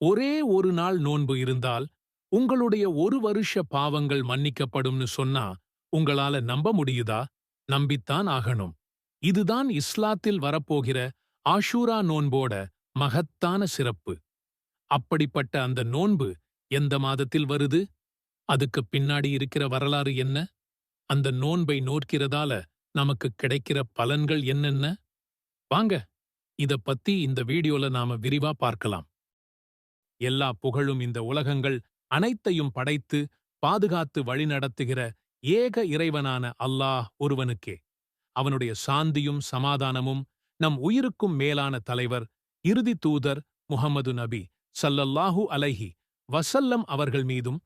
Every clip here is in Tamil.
ஒரே ஒரு நாள் நோன்பு இருந்தால் உங்களுடைய ஒரு வருஷ பாவங்கள் மன்னிக்கப்படும்னு சொன்னா உங்களால நம்ப முடியுதா? நம்பித்தான் ஆகணும். இதுதான் இஸ்லாத்தில் வரப்போகிற ஆஷூரா நோன்போட மகத்தான சிறப்பு. அப்படிப்பட்ட அந்த நோன்பு எந்த மாதத்தில் வருது? அதுக்கு பின்னாடி இருக்கிற வரலாறு என்ன? அந்த நோன்பை நோக்கிறதால நமக்கு கிடைக்கிற பலன்கள் என்னென்ன? வாங்க இத பத்தி இந்த வீடியோல நாம விரிவா பார்க்கலாம். எல்லா புகழும் இந்த உலகங்கள் அனைத்தையும் படைத்து பாதுகாத்து வழிநடத்துகிற ஏக இறைவனான அல்லாஹ் ஒருவனுக்கே. அவனுடைய சாந்தியும் சமாதானமும் நம் உயிருக்கும் மேலான தலைவர் இறுதி தூதர் முகமது நபி சல்லல்லாஹு அலைஹி வசல்லம் அவர்கள் மீதும்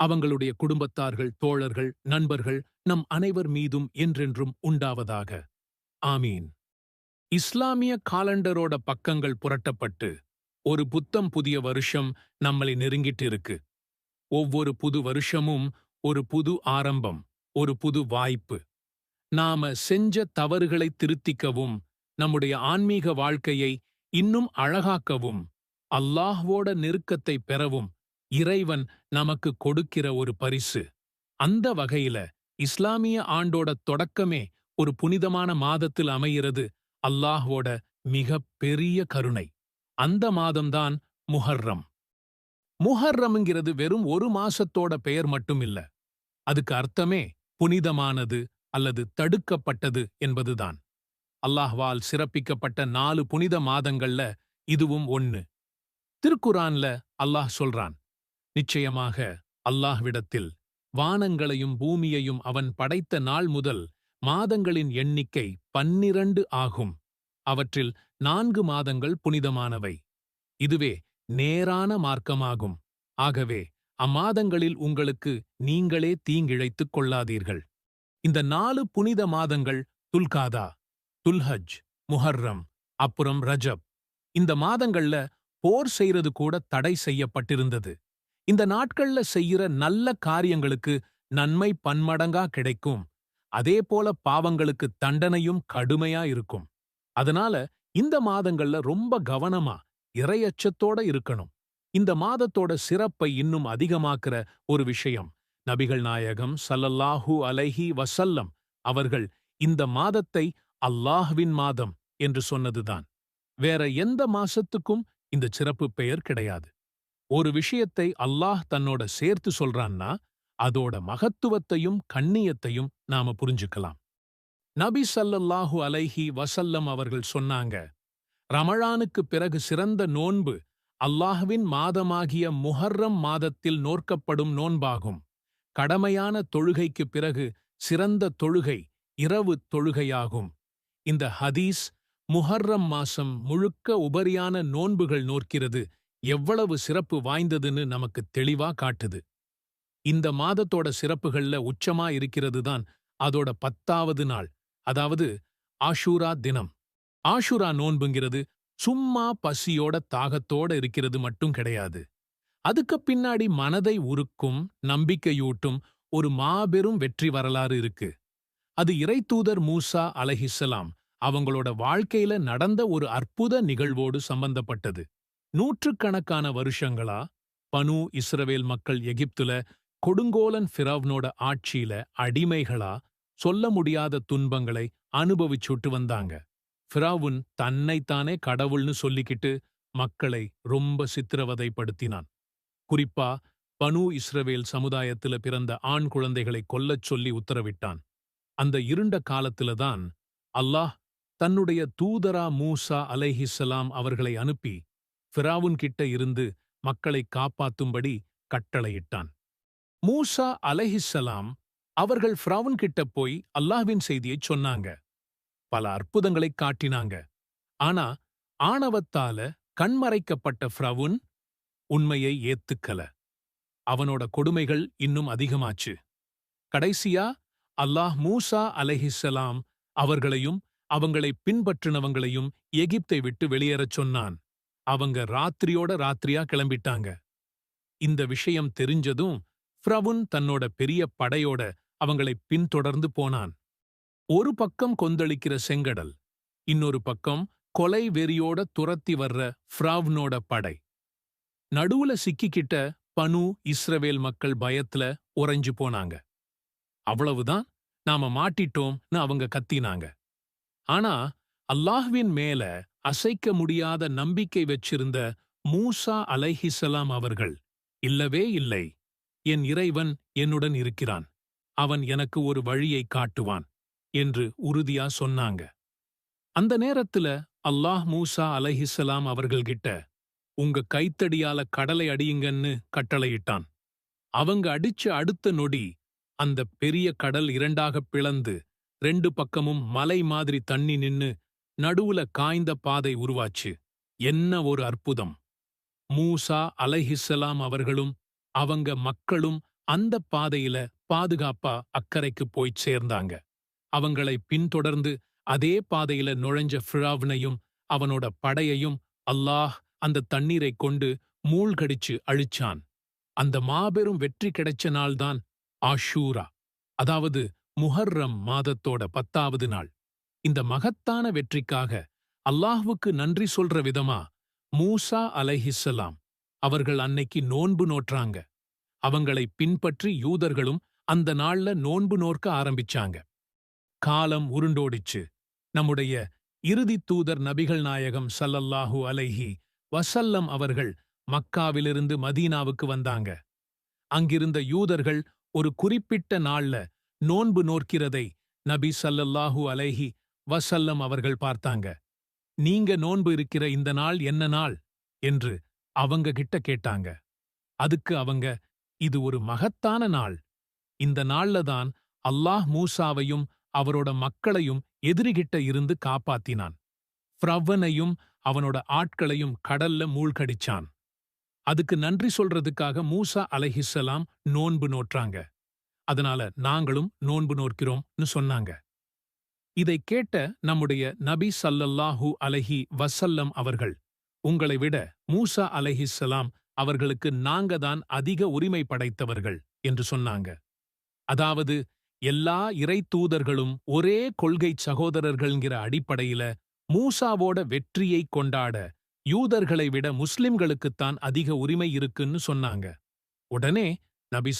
அவங்களுடைய குடும்பத்தார்கள் தோழர்கள் நண்பர்கள் நம் அனைவர் மீதும் என்றென்றும் உண்டாவதாக. ஆமீன். இஸ்லாமிய காலண்டரோட பக்கங்கள் புரட்டப்பட்டு ஒரு புத்தம் புதிய வருஷம் நம்மளை நெருங்கிட்டு இருக்கு ஒவ்வொரு புது வருஷமும் ஒரு புது ஆரம்பம் ஒரு புது வாய்ப்பு. நாம செஞ்ச தவறுகளை திருத்திக்கவும் நம்முடைய ஆன்மீக வாழ்க்கையை இன்னும் அழகாக்கவும் அல்லாஹ்வோட நெருக்கத்தை பெறவும் இறைவன் நமக்கு கொடுக்கிற ஒரு பரிசு. அந்த வகையில இஸ்லாமிய ஆண்டோட தொடக்கமே ஒரு புனிதமான மாதத்தில் அமைகிறது அல்லாஹ்வோட மிக பெரிய கருணை. அந்த மாதம்தான் முஹர்ரம். முஹர்ரம்ங்கிறது வெறும் ஒரு மாசத்தோட பெயர் மட்டும் இல்ல அதுக்கு அர்த்தமே புனிதமானது அல்லது தடுக்கப்பட்டது என்பதுதான். அல்லாஹ்வால் சிறப்பிக்கப்பட்ட நாலு புனித மாதங்கள்ல இதுவும் ஒன்னு திருக்குரான்ல அல்லாஹ் சொல்றான் நிச்சயமாக அல்லாஹ்விடத்தில் வானங்களையும் பூமியையும் அவன் படைத்த நாள் முதல் மாதங்களின் எண்ணிக்கை பன்னிரண்டு ஆகும். அவற்றில் நான்கு மாதங்கள் புனிதமானவை. இதுவே நேரான மார்க்கமாகும். ஆகவே அம்மாதங்களில் உங்களுக்கு நீங்களே தீங்கிழைத்துக் கொள்ளாதீர்கள். இந்த நாலு புனித மாதங்கள் துல்காதா துல்ஹஜ் முஹர்ரம் அப்புறம் ரஜப். இந்த மாதங்கள்ல போர் செய்யறது கூட தடை செய்யப்பட்டிருந்தது. இந்த நாட்கள்ல செய்யற நல்ல காரியங்களுக்கு நன்மை பன்மடங்கா கிடைக்கும். அதே போல பாவங்களுக்கு தண்டனையும் கடுமையா இருக்கும். அதனால இந்த மாதங்கள்ல ரொம்ப கவனமா இரையச்சத்தோட இருக்கணும். இந்த மாதத்தோட சிறப்பை இன்னும் அதிகமாக்குற ஒரு விஷயம் நபிகள் நாயகம் சல்லல்லாஹூ அலைஹி வசல்லம் அவர்கள் இந்த மாதத்தை அல்லாஹ்வின் மாதம் என்று சொன்னதுதான். வேற எந்த மாசத்துக்கும் இந்த சிறப்பு பெயர் கிடையாது. ஒரு விஷயத்தை அல்லாஹ் தன்னோட சேர்த்து சொல்றான்னா அதோட மகத்துவத்தையும் கண்ணியத்தையும் நாம புரிஞ்சுக்கலாம். நபி சல்லல்லாஹு அலைஹி வசல்லம் அவர்கள் சொன்னாங்க ரமழானுக்கு பிறகு சிறந்த நோன்பு அல்லாஹ்வின் மாதமாகிய முஹர்ரம் மாதத்தில் நோர்க்கப்படும் நோன்பாகும். கடமையான தொழுகைக்கு பிறகு சிறந்த தொழுகை இரவு தொழுகையாகும். இந்த ஹதீஸ் முஹர்ரம் மாசம் முழுக்க உபரியான நோன்புகள் நோக்கிறது எவ்வளவு சிறப்பு வாய்ந்ததுன்னு நமக்கு தெளிவா காட்டுது. இந்த மாதத்தோட சிறப்புகள்ல உச்சமா இருக்கிறது தான் அதோட பத்தாவது நாள். அதாவது ஆஷூரா தினம். ஆஷூரா நோன்புங்கிறது சும்மா பசியோட தாகத்தோட இருக்கிறது மட்டும் கிடையாது. அதுக்கு பின்னாடி மனதை உருக்கும் நம்பிக்கையூட்டும் ஒரு மாபெரும் வெற்றி வரலாறு இருக்கு. அது இறைத்தூதர் மூசா அலஹிசலாம் அவங்களோட வாழ்க்கையில நடந்த ஒரு அற்புத நிகழ்வோடு சம்பந்தப்பட்டது. நூற்றுக்கணக்கான வருஷங்களா பனு இஸ்ரவேல் மக்கள் எகிப்துல கொடுங்கோலன் ஃபிரவ்னோட ஆட்சியில அடிமைகளா சொல்ல முடியாத துன்பங்களை அனுபவிச்சுட்டு வந்தாங்க. ஃபிராவுன் தன்னைத்தானே கடவுள்னு சொல்லிக்கிட்டு மக்களை ரொம்ப சித்திரவதைப்படுத்தினான். குறிப்பா பனு இஸ்ரவேல் சமுதாயத்துல பிறந்த ஆண் குழந்தைகளை கொல்லச் சொல்லி உத்தரவிட்டான். அந்த இருண்ட காலத்தில்தான் அல்லாஹ் தன்னுடைய தூதரா மூசா அலைஹிசலாம் அவர்களை அனுப்பி ஃபிராவுன் கிட்ட இருந்து மக்களை காப்பாத்தும்படி கட்டளையிட்டான். மூசா அலைஹிசலாம் அவர்கள் ஃப்ரவுன் கிட்ட போய் அல்லாஹ்வின் செய்தியைச் சொன்னாங்க. பல அற்புதங்களைக் காட்டினாங்க. ஆனா ஆணவத்தால கண்மறைக்கப்பட்ட ஃப்ரவுன் உண்மையை ஏத்துக்கல. அவனோட கொடுமைகள் இன்னும் அதிகமாச்சு. கடைசியா அல்லாஹ் மூசா அலஹிசலாம் அவர்களையும் அவங்களை பின்பற்றினவங்களையும் எகிப்தை விட்டு வெளியேறச் சொன்னான். அவங்க ராத்திரியோட ராத்திரியா கிளம்பிட்டாங்க. இந்த விஷயம் தெரிஞ்சதும் ஃப்ரவுன் தன்னோட பெரிய படையோட அவங்களை பின்தொடர்ந்து போனான். ஒரு பக்கம் கொந்தளிக்கிற செங்கடல் இன்னொரு பக்கம் கொலை வெறியோட துரத்தி வர்ற ஃப்ராவ்னோட படை. நடுவுல சிக்கிக்கிட்ட பனு இஸ்ரவேல் மக்கள் பயத்துல உறைஞ்சு போனாங்க. அவ்வளவுதான் நாம மாட்டிட்டோம்னு அவங்க கத்தினாங்க. ஆனா அல்லாஹ்வின் மேல அசைக்க முடியாத நம்பிக்கை வச்சிருந்த மூசா அலைஹிசலாம் அவர்கள் இல்லவே இல்லை என் இறைவன் என்னுடன் இருக்கிறான். அவன் எனக்கு ஒரு வழியை காட்டுவான் என்று உறுதியா சொன்னாங்க. அந்த நேரத்துல அல்லாஹ் மூசா அலஹிசலாம் அவர்கள்கிட்ட உங்க கைத்தடியால கடலை அடியுங்கன்னு கட்டளையிட்டான். அவங்க அடிச்ச அடுத்த நொடி அந்த பெரிய கடல் இரண்டாகப் பிளந்து ரெண்டு பக்கமும் மலை மாதிரி தண்ணி நின்னு நடுவுல காய்ந்த பாதை உருவாச்சு. என்ன ஒரு அற்புதம்! மூசா அலஹிசலாம் அவர்களும் அவங்க மக்களும் அந்த பாதையில பாதுகாப்பா அக்கறைக்கு போய் சேர்ந்தாங்க. அவங்களை பின்தொடர்ந்து அதே பாதையில நுழைஞ்ச ஃபிராவ்னையும் அவனோட படையையும் அல்லாஹ் அந்த தண்ணீரைக் கொண்டு மூழ்கடிச்சு அழிச்சான். அந்த மாபெரும் வெற்றி கிடைச்ச நாள்தான் ஆஷூரா அதாவது முஹர்ரம் மாதத்தோட பத்தாவது நாள். இந்த மகத்தான வெற்றிக்காக அல்லாஹ்வுக்கு நன்றி சொல்ற விதமா மூசா அலைஹிஸ்ஸலாம் அவர்கள் அன்னைக்கு நோன்பு நோற்றாங்க. அவங்களை பின்பற்றி யூதர்களும் அந்த நாள்ல நோன்பு நோர்க்க ஆரம்பிச்சாங்க. காலம் உருண்டோடிச்சு. நம்முடைய இறுதி தூதர் நபிகள் நாயகம் சல்லல்லாஹு அலைஹி வசல்லம் அவர்கள் மக்காவிலிருந்து மதீனாவுக்கு வந்தாங்க. அங்கிருந்த யூதர்கள் ஒரு குறிப்பிட்ட நாள்ல நோன்பு நோக்கிறதை நபி சல்லல்லாஹு அலைஹி வசல்லம் அவர்கள் பார்த்தாங்க. நீங்க நோன்பு இருக்கிற இந்த நாள் என்ன நாள்? என்று அவங்க கிட்ட கேட்டாங்க. அதுக்கு அவங்க இது ஒரு மகத்தான நாள். இந்த நாள்ல தான் அல்லாஹ் மூசாவையும் அவரோட மக்களையும் எதிரிகிட்ட இருந்து காப்பாத்தினான். ஃப்ரவ்வனையும் அவனோட ஆட்களையும் கடல்ல மூழ்கடிச்சான். அதுக்கு நன்றி சொல்றதுக்காக மூசா அலஹிசலாம் நோன்பு நோற்றாங்க. அதனால நாங்களும் நோன்பு நோற்கிறோம்னு சொன்னாங்க. இதை கேட்ட நம்முடைய நபி சல்லல்லாஹூ அலைஹி வசல்லம் அவர்கள் உங்களை விட மூசா அலஹிசலாம் அவர்களுக்கு நாங்க தான் அதிக உரிமை படைத்தவர்கள் என்று சொன்னாங்க. அதாவது எல்லா இறை தூதர்களும் ஒரே கொள்கை சகோதரர்கள்ங்கிற அடிப்படையில மூசாவோட வெற்றியை கொண்டாட யூதர்களை விட முஸ்லிம்களுக்குத்தான் அதிக உரிமை இருக்குன்னு சொன்னாங்க. உடனே நபி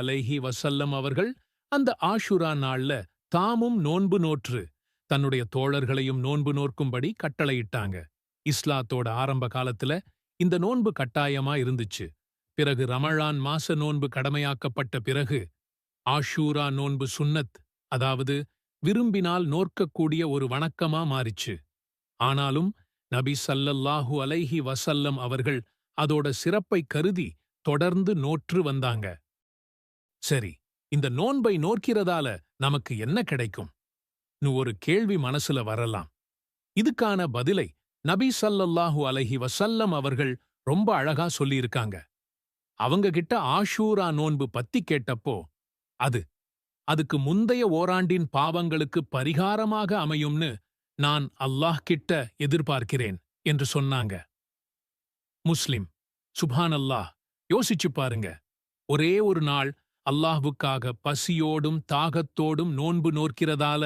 அலைஹி வசல்லம் அவர்கள் அந்த ஆஷுரா நாள்ல தாமும் நோன்பு நோற்று தன்னுடைய தோழர்களையும் நோன்பு நோற்கும்படி கட்டளையிட்டாங்க. இஸ்லாத்தோட ஆரம்ப காலத்துல இந்த நோன்பு கட்டாயமா இருந்துச்சு. பிறகு ரமழான் மாச நோன்பு கடமையாக்கப்பட்ட பிறகு ஆஷூரா நோன்பு சுன்னத் அதாவது விரும்பினால் நோற்கக்கூடிய ஒரு வணக்கமா மாறிச்சு. ஆனாலும் நபி சல்லல்லாஹு அலைஹி வசல்லம் அவர்கள் அதோட சிறப்பை கருதி தொடர்ந்து நோற்று வந்தாங்க. சரி இந்த நோன்பை நோக்கிறதால நமக்கு என்ன கிடைக்கும்? நு ஒரு கேள்வி மனசுல வரலாம். இதுக்கான பதிலை நபி சல்லல்லாஹு அலஹி வசல்லம் அவர்கள் ரொம்ப அழகா சொல்லியிருக்காங்க. அவங்க கிட்ட ஆஷூரா நோன்பு பத்தி கேட்டப்போ அது அதுக்கு முந்தைய ஓராண்டின் பாவங்களுக்கு பரிகாரமாக அமையும்னு நான் அல்லாஹ் கிட்ட எதிர்பார்க்கிறேன் என்று சொன்னாங்க. முஸ்லிம் சுபான் அல்லாஹ் யோசிச்சு பாருங்க. ஒரே ஒரு நாள் அல்லாஹ்வுக்காக பசியோடும் தாகத்தோடும் நோன்பு நோக்கிறதால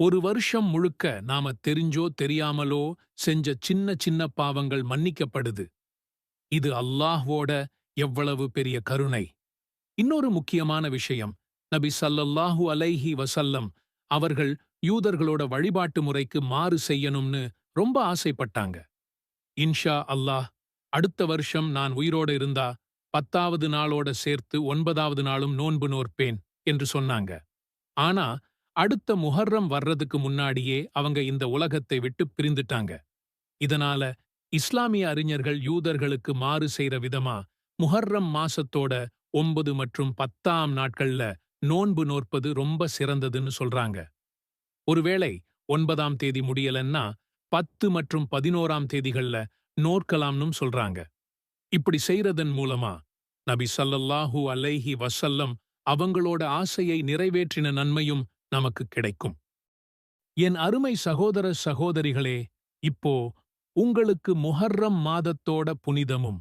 ஒரு வருஷம் முழுக்க நாம தெரிஞ்சோ தெரியாமலோ செஞ்ச சின்ன சின்ன பாவங்கள் மன்னிக்கப்படுது. இது அல்லாஹ்வோட எவ்வளவு பெரிய கருணை. இன்னொரு முக்கியமான விஷயம் நபி சல்லல்லாஹு அலைஹி வசல்லம் அவர்கள் யூதர்களோட வழிபாட்டு முறைக்கு மாறு செய்யணும்னு ரொம்ப ஆசைப்பட்டாங்க. இன்ஷா அல்லாஹ் அடுத்த வருஷம் நான் உயிரோட இருந்தா பத்தாவது நாளோட சேர்த்து ஒன்பதாவது நாளும் நோன்பு நோற்பேன் என்று சொன்னாங்க. ஆனா அடுத்த முஹர்ரம் வர்றதுக்கு முன்னாடியே அவங்க இந்த உலகத்தை விட்டு பிரிந்துட்டாங்க. இதனால இஸ்லாமிய அறிஞர்கள் யூதர்களுக்கு மாறு செய்ற விதமா முஹர்ரம் மாசத்தோட ஒன்பது மற்றும் பத்தாம் நாட்கள்ல நோன்பு நோற்பது ரொம்ப சிறந்ததுன்னு சொல்றாங்க. ஒருவேளை ஒன்பதாம் தேதி முடியலன்னா பத்து மற்றும் பதினோராம் தேதிகள்ல நோற்கலாம்னும் சொல்றாங்க. இப்படி செய்யறதன் மூலமா நபி சல்லல்லாஹூ அலைஹி வசல்லம் அவங்களோட ஆசையை நிறைவேற்றின நன்மையும் நமக்கு கிடைக்கும். என் அருமை சகோதர சகோதரிகளே இப்போ உங்களுக்கு முஹர்ரம் மாதத்தோட புனிதமும்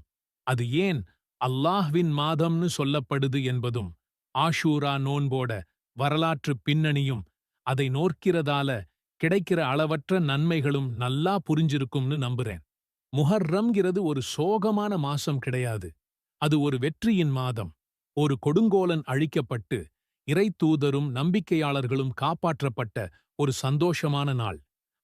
அது ஏன் அல்லாஹ்வின் மாதம்னு சொல்லப்படுது என்பதும் ஆஷூரா நோன்போட வரலாற்று பின்னணியும் அதை நோக்கிறதால கிடைக்கிற அளவற்ற நன்மைகளும் நல்லா புரிஞ்சிருக்கும்னு நம்புறேன். முஹர்ரம்ங்கிறது ஒரு சோகமான மாசம் கிடையாது. அது ஒரு வெற்றியின் மாதம். ஒரு கொடுங்கோலன் அழிக்கப்பட்டு இறைத்தூதரும் நம்பிக்கையாளர்களும் காப்பாற்றப்பட்ட ஒரு சந்தோஷமான நாள்.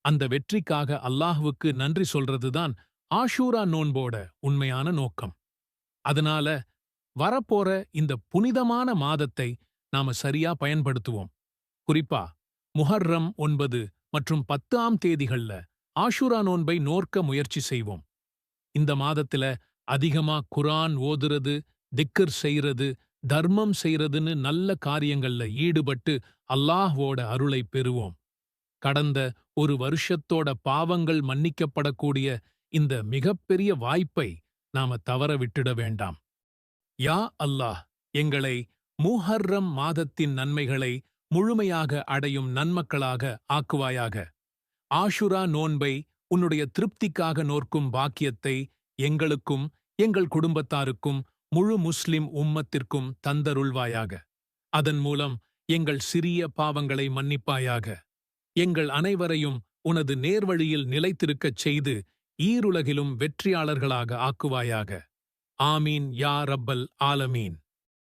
அந்த வெற்றிக்காக அல்லாஹ்வுக்கு நன்றி சொல்றதுதான் ஆஷூரா நோன்போட உண்மையான நோக்கம். அதனால வரப்போற இந்த புனிதமான மாதத்தை நாம சரியா பயன்படுத்துவோம். குறிப்பா முஹர்ரம் ஒன்பது மற்றும் பத்தாம் தேதிகள்ல ஆஷூரா நோன்பை நோர்க்க முயற்சி செய்வோம். இந்த மாதத்துல அதிகமா குரான் ஓதுறது திக்கர் செய்றது தர்மம் செய்யறதுன்னு நல்ல காரியங்கள்ல ஈடுபட்டு அல்லாஹ்வோட அருளை பெறுவோம். கடந்த ஒரு வருஷத்தோட பாவங்கள் மன்னிக்கப்படக்கூடிய இந்த மிகப்பெரிய வாய்ப்பை நாம தவற விட்டுட வேண்டாம். யா அல்லாஹ் எங்களை முஹர்ரம் மாதத்தின் நன்மைகளை முழுமையாக அடையும் நன்மக்களாக ஆக்குவாயாக. ஆஷுரா நோன்பை உன்னுடைய திருப்திக்காக நோர்க்கும் பாக்கியத்தை எங்களுக்கும் எங்கள் குடும்பத்தாருக்கும் முழு முஸ்லிம் உம்மத்திற்கும் தந்தருள்வாயாக. அதன் மூலம் எங்கள் சிறிய பாவங்களை மன்னிப்பாயாக. எங்கள் அனைவரையும் உனது நேர்வழியில் நிலைத்திருக்கச் செய்து ஈருலகிலும் வெற்றியாளர்களாக ஆக்குவாயாக. ஆமீன் யா ரப்பல் ஆலமீன்.